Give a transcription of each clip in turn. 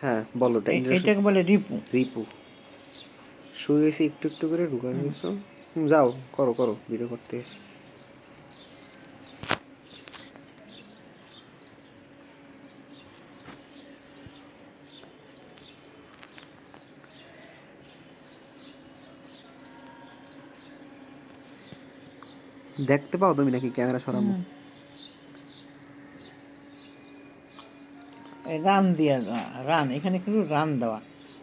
হ্যাঁ বলো এটাকে বলে রিপু। রিপু। শুয়ে গেছি একটু একটু করে ঢুকান দিয়েছ যাও করো করো ভিডিও করতে এসে। দেখতে পাও তুমি নাকি ক্যামেরা সরানো হুম। এই রান দিয়ে দেওয়া, রান, এখানে কিন্তু রান দেওয়া।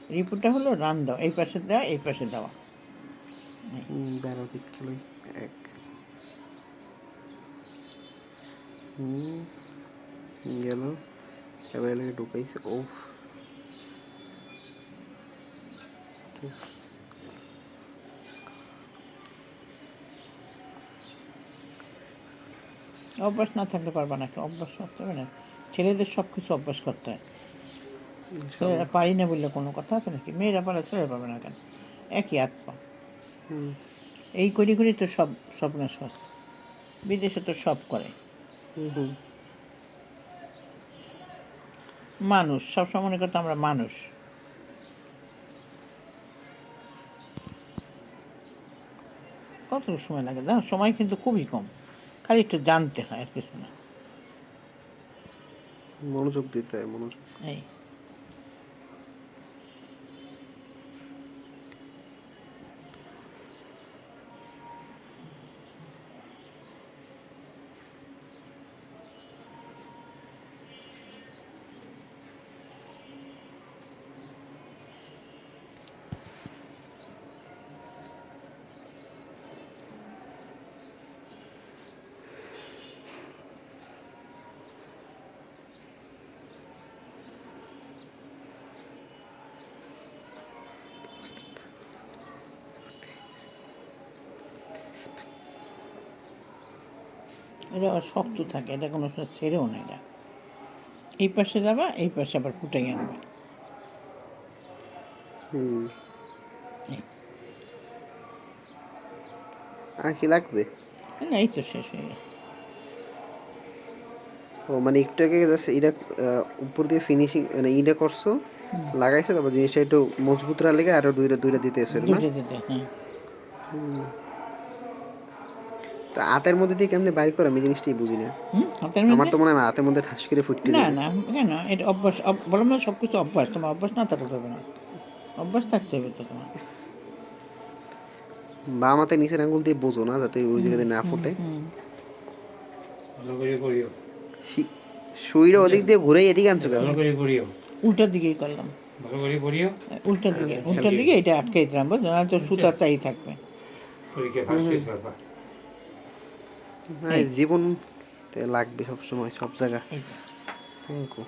রিপোর্টটা হলো রান দেওয়া, এই পাশে দেওয়া, এই পাশে দেওয়া। এক। গেল। ঢুকাইছে ও অভ্যাস না থাকলে পারবে না অভ্যাস করতে হবে না। ছেলেদের সব কিছু অভ্যাস করতে হয়। ছেলেরা পারি না বললে কোনো কথা আছে নাকি? মেয়েরা পারে ছেলেরা পাবে না কেন? একই আত্মা। এই করি করি তো সব স্বপ্ন সস বিদেশে তো সব করে। মানুষ সবসময় মনে করতো আমরা মানুষ। কতটুকু সময় লাগে? জানো সময় কিন্তু খুবই কম। খালি একটু জানতে হয় আর কিছু না। মনোযোগ দিতে হয় মনোযোগ। এই। এটা শক্ত থাকে এটা কোনো সময় ছেড়েও না। এটা এই পাশে যাবা এই পাশে আবার ফুটে আনবে। হুম। আর কি লাগবে? না এই তো শেষ হয়ে গেছে। ও মানে একটু আগে জাস্ট এটা উপর দিয়ে ফিনিশিং মানে ইটা করছ লাগাইছো তারপর জিনিসটা একটু মজবুত রাখলে লেগে আরও দুইটা দুইটা দিতে এসে না? দুটো দিতে হ্যাঁ। তো হাতের মধ্যে দিয়ে কেমনে বাইর করে আমি জিনিসটাই বুঝি না। আমার তো মনে হয় হাতের মধ্যে ঠাস করে ফুটতে না না কেন এটা অভ্যাস বললাম না সব কিছু অভ্যাস তোমার অভ্যাস না থাকলে হবে না। অভ্যাস থাকতে হবে তো তোমার। বা আমাতে নিচের আঙ্গুল দিয়ে বোঝো না যাতে ওই জায়গাতে না ফুটে। হুম। ভালো করে করিও শি- সুইটা ওদিক দিয়ে ঘুরে এদিকে আনছো কেন? ভালো করে করিও উল্টার দিকেই করলাম। ভালো করে করিও উল্টার দিকে উল্টার দিকে এটা আটকে দিলাম বুঝলো? না তো সুতার চাই থাকবে। পরীক্ষা ফার্স্ট হ্যাঁ জীবন লাগবে সব সময় সব জায়গা থ্যাংক ইউ